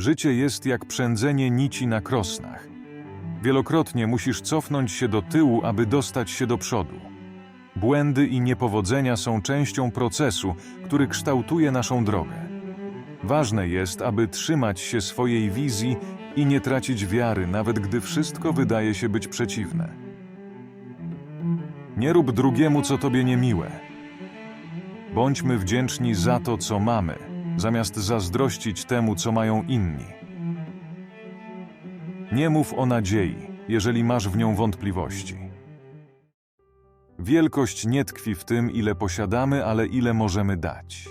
Życie jest jak przędzenie nici na krosnach. Wielokrotnie musisz cofnąć się do tyłu, aby dostać się do przodu. Błędy i niepowodzenia są częścią procesu, który kształtuje naszą drogę. Ważne jest, aby trzymać się swojej wizji i nie tracić wiary, nawet gdy wszystko wydaje się być przeciwne. Nie rób drugiemu, co tobie niemiłe. Bądźmy wdzięczni za to, co mamy, zamiast zazdrościć temu, co mają inni. Nie mów o nadziei, jeżeli masz w nią wątpliwości. Wielkość nie tkwi w tym, ile posiadamy, ale ile możemy dać.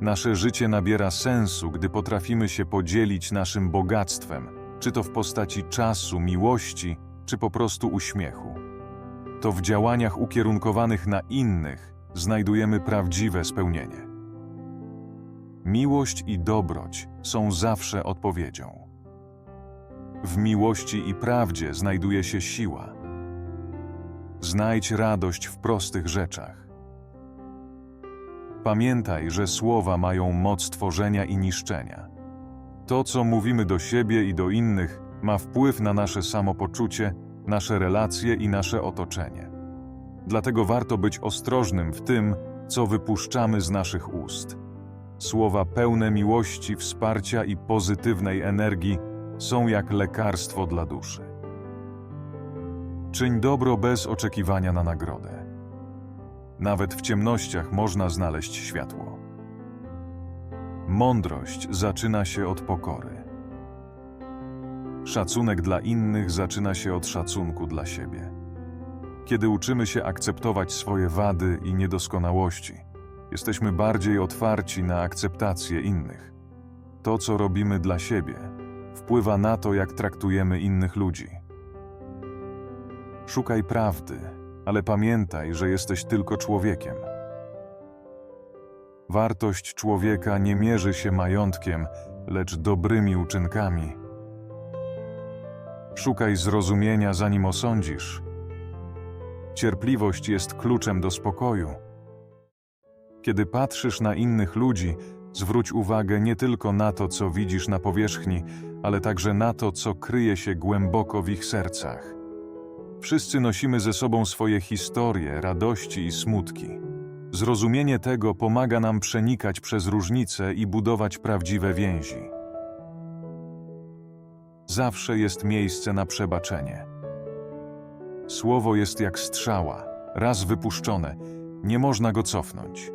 Nasze życie nabiera sensu, gdy potrafimy się podzielić naszym bogactwem, czy to w postaci czasu, miłości, czy po prostu uśmiechu. To w działaniach ukierunkowanych na innych znajdujemy prawdziwe spełnienie. Miłość i dobroć są zawsze odpowiedzią. W miłości i prawdzie znajduje się siła. Znajdź radość w prostych rzeczach. Pamiętaj, że słowa mają moc tworzenia i niszczenia. To, co mówimy do siebie i do innych, ma wpływ na nasze samopoczucie, nasze relacje i nasze otoczenie. Dlatego warto być ostrożnym w tym, co wypuszczamy z naszych ust. Słowa pełne miłości, wsparcia i pozytywnej energii są jak lekarstwo dla duszy. Czyń dobro bez oczekiwania na nagrodę. Nawet w ciemnościach można znaleźć światło. Mądrość zaczyna się od pokory. Szacunek dla innych zaczyna się od szacunku dla siebie. Kiedy uczymy się akceptować swoje wady i niedoskonałości, jesteśmy bardziej otwarci na akceptację innych. To, co robimy dla siebie, wpływa na to, jak traktujemy innych ludzi. Szukaj prawdy, ale pamiętaj, że jesteś tylko człowiekiem. Wartość człowieka nie mierzy się majątkiem, lecz dobrymi uczynkami. Szukaj zrozumienia, zanim osądzisz. Cierpliwość jest kluczem do spokoju. Kiedy patrzysz na innych ludzi, zwróć uwagę nie tylko na to, co widzisz na powierzchni, ale także na to, co kryje się głęboko w ich sercach. Wszyscy nosimy ze sobą swoje historie, radości i smutki. Zrozumienie tego pomaga nam przenikać przez różnice i budować prawdziwe więzi. Zawsze jest miejsce na przebaczenie. Słowo jest jak strzała, raz wypuszczone, nie można go cofnąć.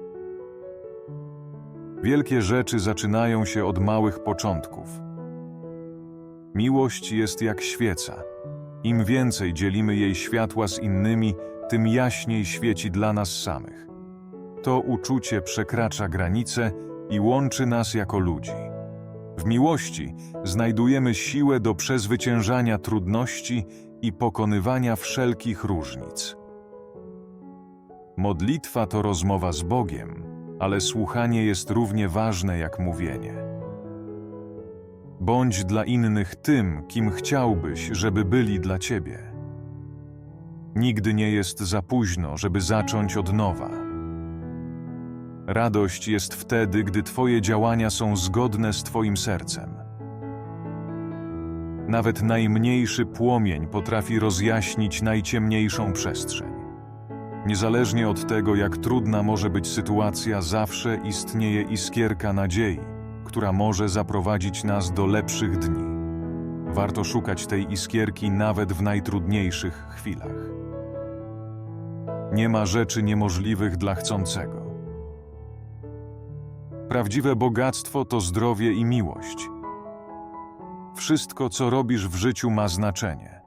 Wielkie rzeczy zaczynają się od małych początków. Miłość jest jak świeca. Im więcej dzielimy jej światła z innymi, tym jaśniej świeci dla nas samych. To uczucie przekracza granice i łączy nas jako ludzi. W miłości znajdujemy siłę do przezwyciężania trudności i pokonywania wszelkich różnic. Modlitwa to rozmowa z Bogiem, ale słuchanie jest równie ważne jak mówienie. Bądź dla innych tym, kim chciałbyś, żeby byli dla ciebie. Nigdy nie jest za późno, żeby zacząć od nowa. Radość jest wtedy, gdy Twoje działania są zgodne z Twoim sercem. Nawet najmniejszy płomień potrafi rozjaśnić najciemniejszą przestrzeń. Niezależnie od tego, jak trudna może być sytuacja, zawsze istnieje iskierka nadziei, która może zaprowadzić nas do lepszych dni. Warto szukać tej iskierki nawet w najtrudniejszych chwilach. Nie ma rzeczy niemożliwych dla chcącego. Prawdziwe bogactwo to zdrowie i miłość. Wszystko, co robisz w życiu, ma znaczenie.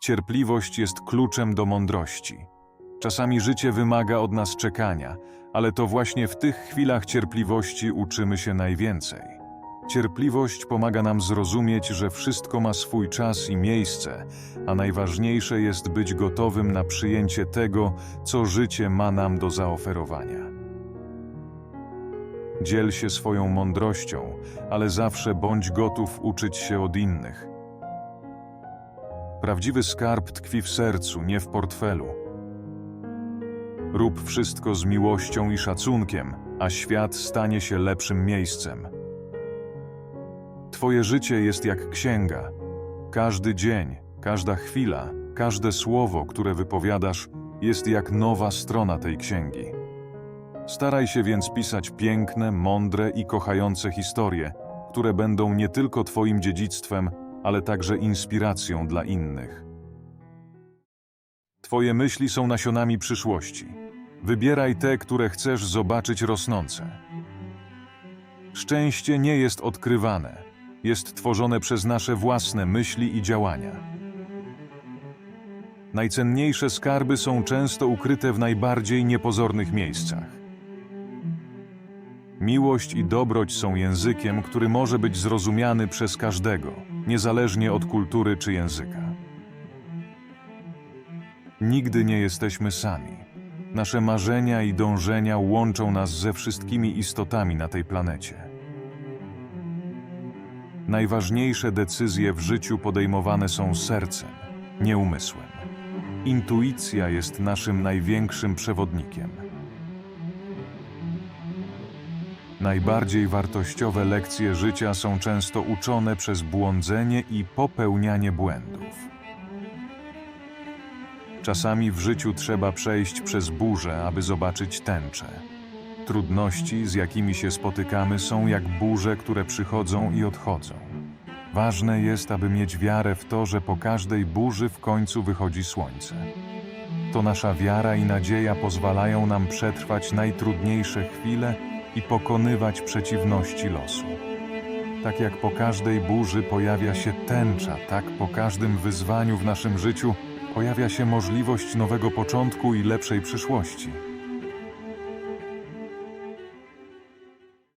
Cierpliwość jest kluczem do mądrości. Czasami życie wymaga od nas czekania, ale to właśnie w tych chwilach cierpliwości uczymy się najwięcej. Cierpliwość pomaga nam zrozumieć, że wszystko ma swój czas i miejsce, a najważniejsze jest być gotowym na przyjęcie tego, co życie ma nam do zaoferowania. Dziel się swoją mądrością, ale zawsze bądź gotów uczyć się od innych. Prawdziwy skarb tkwi w sercu, nie w portfelu. Rób wszystko z miłością i szacunkiem, a świat stanie się lepszym miejscem. Twoje życie jest jak księga. Każdy dzień, każda chwila, każde słowo, które wypowiadasz, jest jak nowa strona tej księgi. Staraj się więc pisać piękne, mądre i kochające historie, które będą nie tylko Twoim dziedzictwem, ale także inspiracją dla innych. Twoje myśli są nasionami przyszłości. Wybieraj te, które chcesz zobaczyć rosnące. Szczęście nie jest odkrywane, jest tworzone przez nasze własne myśli i działania. Najcenniejsze skarby są często ukryte w najbardziej niepozornych miejscach. Miłość i dobroć są językiem, który może być zrozumiany przez każdego, niezależnie od kultury czy języka. Nigdy nie jesteśmy sami. Nasze marzenia i dążenia łączą nas ze wszystkimi istotami na tej planecie. Najważniejsze decyzje w życiu podejmowane są sercem, nie umysłem. Intuicja jest naszym największym przewodnikiem. Najbardziej wartościowe lekcje życia są często uczone przez błądzenie i popełnianie błędów. Czasami w życiu trzeba przejść przez burzę, aby zobaczyć tęczę. Trudności, z jakimi się spotykamy, są jak burze, które przychodzą i odchodzą. Ważne jest, aby mieć wiarę w to, że po każdej burzy w końcu wychodzi słońce. To nasza wiara i nadzieja pozwalają nam przetrwać najtrudniejsze chwile i pokonywać przeciwności losu. Tak jak po każdej burzy pojawia się tęcza, tak po każdym wyzwaniu w naszym życiu pojawia się możliwość nowego początku i lepszej przyszłości.